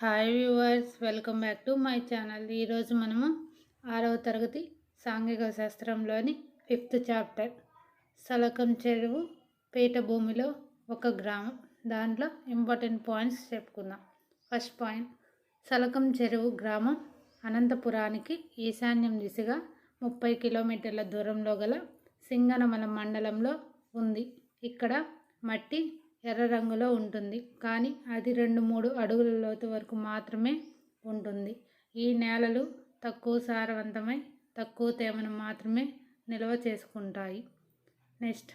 Hi viewers welcome back to my channel. ఈరోజు మనము ఆరవ తరగతి సాంఘిక శాస్త్రంలోని ఫిఫ్త్ చాప్టర్ సలకం చెరువు పీఠభూమిలో ఒక గ్రామం. దాంట్లో ఇంపార్టెంట్ పాయింట్స్ చెప్పుకుందాం. ఫస్ట్ పాయింట్ సలకం చెరువు గ్రామం అనంతపురానికి ఈశాన్యం దిశగా ముప్పై కిలోమీటర్ల దూరంలో గల సింగనమల మండలంలో ఉంది. ఇక్కడ మట్టి ఎర్ర రంగులో ఉంటుంది. కానీ అది రెండు మూడు అడుగుల లోతు వరకు మాత్రమే ఉంటుంది. ఈ నేలలు తక్కువ సారవంతమై తక్కువ తేమను మాత్రమే నిల్వ చేసుకుంటాయి. నెక్స్ట్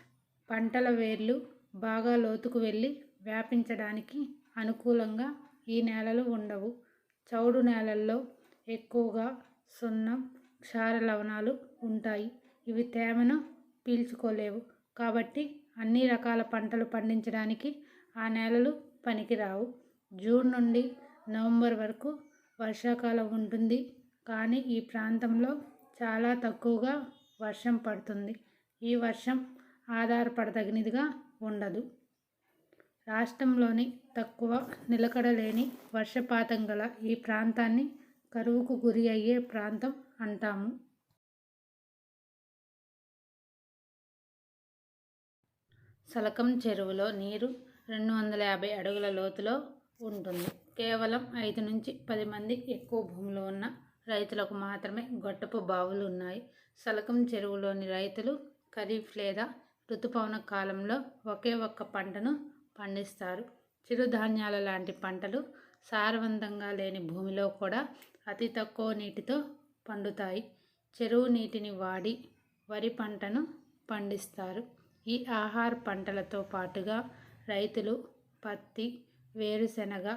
పంటల వేర్లు బాగా లోతుకు వెళ్ళి వ్యాపించడానికి అనుకూలంగా ఈ నేలలు ఉండవు. చౌడు నేలల్లో ఎక్కువగా సున్నం క్షార లవణాలు ఉంటాయి. ఇవి తేమను పీల్చుకోలేవు. కాబట్టి అన్ని రకాల పంటలు పండించడానికి ఆ నేలలు పనికిరావు. జూన్ నుండి నవంబర్ వరకు వర్షాకాలం ఉంటుంది. కానీ ఈ ప్రాంతంలో చాలా తక్కువగా వర్షం పడుతుంది. ఈ వర్షం ఆధారపడదగినదిగా ఉండదు. రాష్ట్రంలోని తక్కువ నిలకడలేని వర్షపాతం గల ఈ ప్రాంతాన్ని కరువుకు గురి అయ్యే ప్రాంతం అంటాము. సలకం చెరువులో నీరు రెండు వందల యాభై అడుగుల లోతులో ఉంటుంది. కేవలం ఐదు నుంచి పది మంది ఎక్కువ భూమిలో ఉన్న రైతులకు మాత్రమే గొట్టపు బావులు ఉన్నాయి. సలకం చెరువులోని రైతులు ఖరీఫ్ లేదా ఋతుపవన కాలంలో ఒకే ఒక్క పంటను పండిస్తారు. చిరుధాన్యాల లాంటి పంటలు సారవంతంగా లేని భూమిలో కూడా అతి తక్కువ నీటితో పండుతాయి. చెరువు నీటిని వాడి వరి పంటను పండిస్తారు. ఈ ఆహార పంటలతో పాటుగా రైతులు పత్తి వేరుశెనగ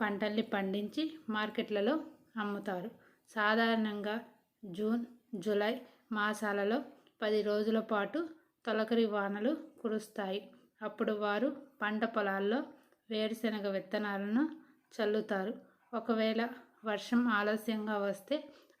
పంటల్ని పండించి మార్కెట్లలో అమ్ముతారు. సాధారణంగా జూన్ జూలై మాసాలలో పది రోజుల పాటు తొలకరి వానలు కురుస్తాయి. అప్పుడు వారు పంట పొలాల్లో వేరుశెనగ విత్తనాలను చల్లుతారు. ఒకవేళ వర్షం ఆలస్యంగా వస్తే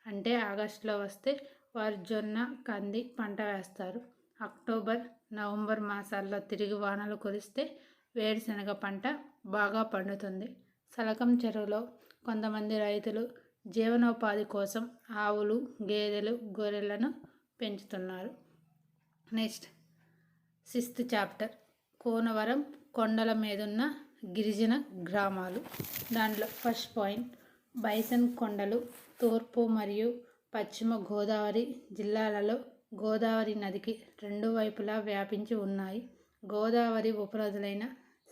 అంటే ఆగస్టులో వస్తే వారు జొన్న కంది పంట వేస్తారు. అక్టోబర్ నవంబర్ మాసాల్లో తిరిగి వానలు కురిస్తే వేరుశనగ పంట బాగా పండుతుంది. సలకం చెరువులో కొంతమంది రైతులు జీవనోపాధి కోసం ఆవులు గేదెలు గొర్రెలను పెంచుతున్నారు. Next sixth chapter. కోనవరం కొండల మీదున్న గిరిజన గ్రామాలు. దాంట్లో ఫస్ట్ పాయింట్ బైసన్ కొండలు తూర్పు మరియు పశ్చిమ గోదావరి జిల్లాలలో గోదావరి నదికి రెండు వైపులా వ్యాపించి ఉన్నాయి. గోదావరి ఉపనదులైన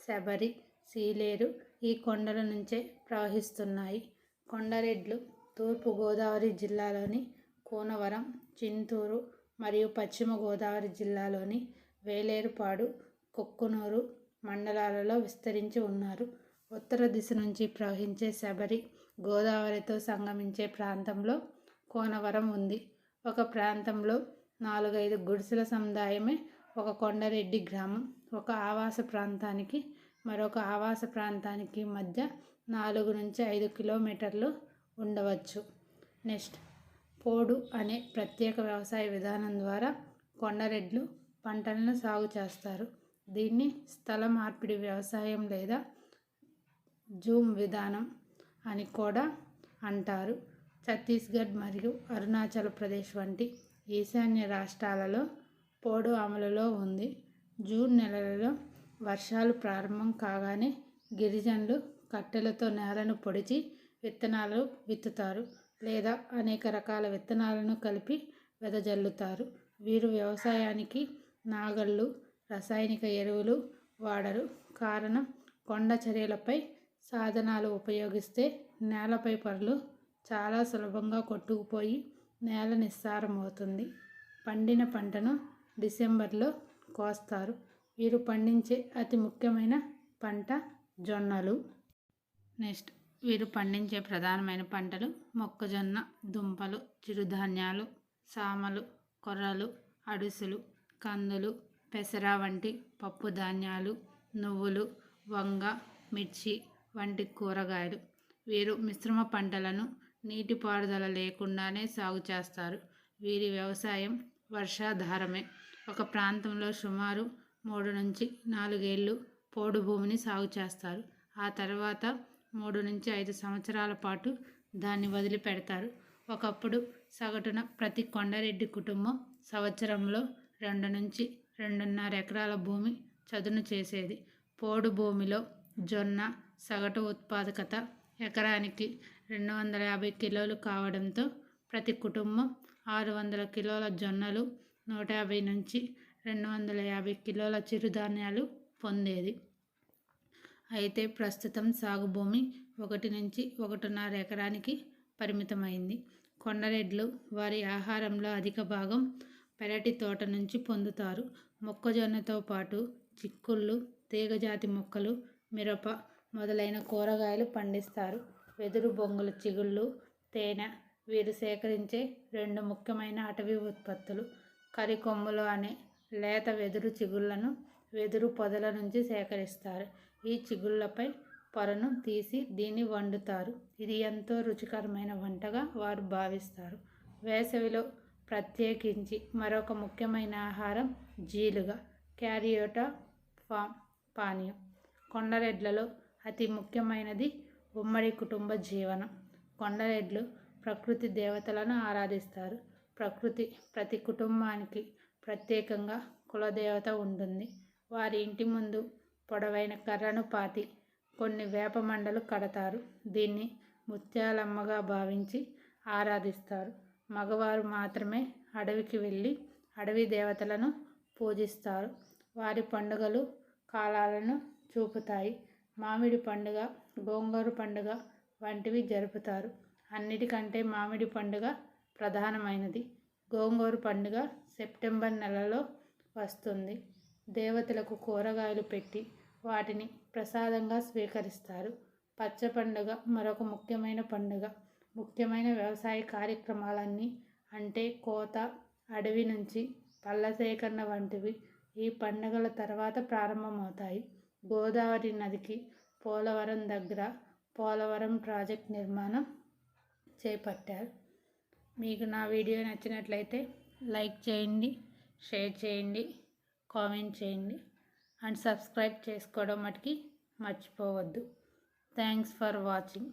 శబరి సీలేరు ఈ కొండల నుంచే ప్రవహిస్తున్నాయి. కొండరెడ్లు తూర్పు గోదావరి జిల్లాలోని కూనవరం చింతూరు మరియు పశ్చిమ గోదావరి జిల్లాలోని వేలేరుపాడు కొక్కునూరు మండలాలలో విస్తరించి ఉన్నారు. ఉత్తర దిశ నుంచి ప్రవహించే శబరి గోదావరితో సంగమించే ప్రాంతంలో కోనవరం ఉంది. ఒక ప్రాంతంలో నాలుగైదు గుడిసెల సముదాయమే ఒక కొండరెడ్డి గ్రామం. ఒక ఆవాస ప్రాంతానికి మరొక ఆవాస ప్రాంతానికి మధ్య నాలుగు నుంచి ఐదు కిలోమీటర్లు ఉండవచ్చు. నెక్స్ట్ పోడు అనే ప్రత్యేక వ్యవసాయ విధానం ద్వారా కొండరెడ్లు పంటలను సాగు చేస్తారు. దీన్ని స్థల మార్పిడి వ్యవసాయం లేదా జూమ్ విధానం అని కూడా అంటారు. ఛత్తీస్గఢ్ మరియు అరుణాచల్ ప్రదేశ్ వంటి ఈశాన్య రాష్ట్రాలలో పోడు అమలులో ఉంది. జూన్ నెలలో వర్షాలు ప్రారంభం కాగానే గిరిజనులు కట్టెలతో నేలను పొడిచి విత్తనాలు విత్తుతారు లేదా అనేక రకాల విత్తనాలను కలిపి వెదజల్లుతారు. వీరు వ్యవసాయానికి నాగళ్ళు రసాయనిక ఎరువులు వాడరు. కారణం కొండ చర్యలపై సాధనాలు ఉపయోగిస్తే నేలపై పొరలు చాలా సులభంగా కొట్టుకుపోయి నేల నిస్సారమవుతుంది పండిన పంటను డిసెంబర్లో కోస్తారు. వీరు పండించే అతి ముఖ్యమైన పంట జొన్నలు. నెక్స్ట్ వీరు పండించే ప్రధానమైన పంటలు మొక్కజొన్న దుంపలు చిరుధాన్యాలు సామలు కొర్రలు అడుసులు కందులు పెసర వంటి పప్పు ధాన్యాలు నువ్వులు వంగ మిర్చి వంటి కూరగాయలు. వీరు మిశ్రమ పంటలను నీటిపారుదల లేకుండానే సాగు చేస్తారు. వీరి వ్యవసాయం వర్షాధారమే. ఒక ప్రాంతంలో సుమారు మూడు నుంచి నాలుగేళ్ళు పోడు భూమిని సాగు చేస్తారు. ఆ తర్వాత మూడు నుంచి ఐదు సంవత్సరాల పాటు దాన్ని వదిలిపెడతారు. ఒకప్పుడు సగటున ప్రతి కొండరెడ్డి కుటుంబం సంవత్సరంలో రెండు నుంచి రెండున్నర ఎకరాల భూమి చదును చేసేది. పోడు భూమిలో జొన్న సగటు ఉత్పాదకత ఎకరానికి రెండు వందల యాభై కిలోలు కావడంతో ప్రతి కుటుంబం ఆరు వందల కిలోల జొన్నలు నూట యాభై నుంచి రెండు వందల యాభై కిలోల చిరుధాన్యాలు పొందేది. అయితే ప్రస్తుతం సాగు భూమి ఒకటి నుంచి ఒకటిన్నర ఎకరానికి పరిమితమైంది. కొండరెడ్లు వారి ఆహారంలో అధిక భాగం పెరటి తోట నుంచి పొందుతారు. మొక్కజొన్నతో పాటు చిక్కుళ్ళు తీగజాతి మొక్కలు మిరప మొదలైన కూరగాయలు పండిస్తారు. వెదురు బొంగుల చిగుళ్ళు తేనె వీరు సేకరించే రెండు ముఖ్యమైన అటవీ ఉత్పత్తులు. కరికొమ్ములు అనే లేత వెదురు చిగుళ్ళను వెదురు పొదల నుంచి సేకరిస్తారు. ఈ చిగుళ్ళపై పొరను తీసి దీన్ని వండుతారు. ఇది ఎంతో రుచికరమైన వంటగా వారు భావిస్తారు. వేసవిలో ప్రత్యేకించి మరొక ముఖ్యమైన ఆహారం జీలుగా క్యారియోటా ఫామ్ పానీయం. కొండరెడ్లలో అతి ముఖ్యమైనది ఉమ్మడి కుటుంబ జీవనం. కొండరెడ్లు ప్రకృతి దేవతలను ఆరాధిస్తారు. ప్రకృతి ప్రతి కుటుంబానికి ప్రత్యేకంగా కులదేవత ఉంటుంది. వారి ఇంటి ముందు పొడవైన కర్రను పాతి కొన్ని వేప మండలు కడతారు. దీన్ని ముత్యాలమ్మగా భావించి ఆరాధిస్తారు. మగవారు మాత్రమే అడవికి వెళ్ళి అడవి దేవతలను పూజిస్తారు. వారి పండుగలు కాలాలను చూపుతాయి. మామిడి పండుగ గోంగూర పండుగ వంటివి జరుపుతారు. అన్నిటికంటే మామిడి పండుగ ప్రధానమైనది. గోంగూర పండుగ సెప్టెంబర్ నెలలో వస్తుంది. దేవతలకు కూరగాయలు పెట్టి వాటిని ప్రసాదంగా స్వీకరిస్తారు. పచ్చ పండుగ మరొక ముఖ్యమైన పండుగ. ముఖ్యమైన వ్యవసాయ కార్యక్రమాలన్నీ అంటే కోత అడవి నుంచి పళ్ళ సేకరణ వంటివి ఈ పండుగల తర్వాత ప్రారంభమవుతాయి. గోదావరి నదికి పోలవరం దగ్గర పోలవరం ప్రాజెక్ట్ నిర్మాణం చేపట్టారు. మీకు నా వీడియో నచ్చినట్లయితే లైక్ చేయండి షేర్ చేయండి కామెంట్ చేయండి. అండ్ సబ్స్క్రైబ్ చేసుకోవడం మటుకి మర్చిపోవద్దు. Thanks for watching.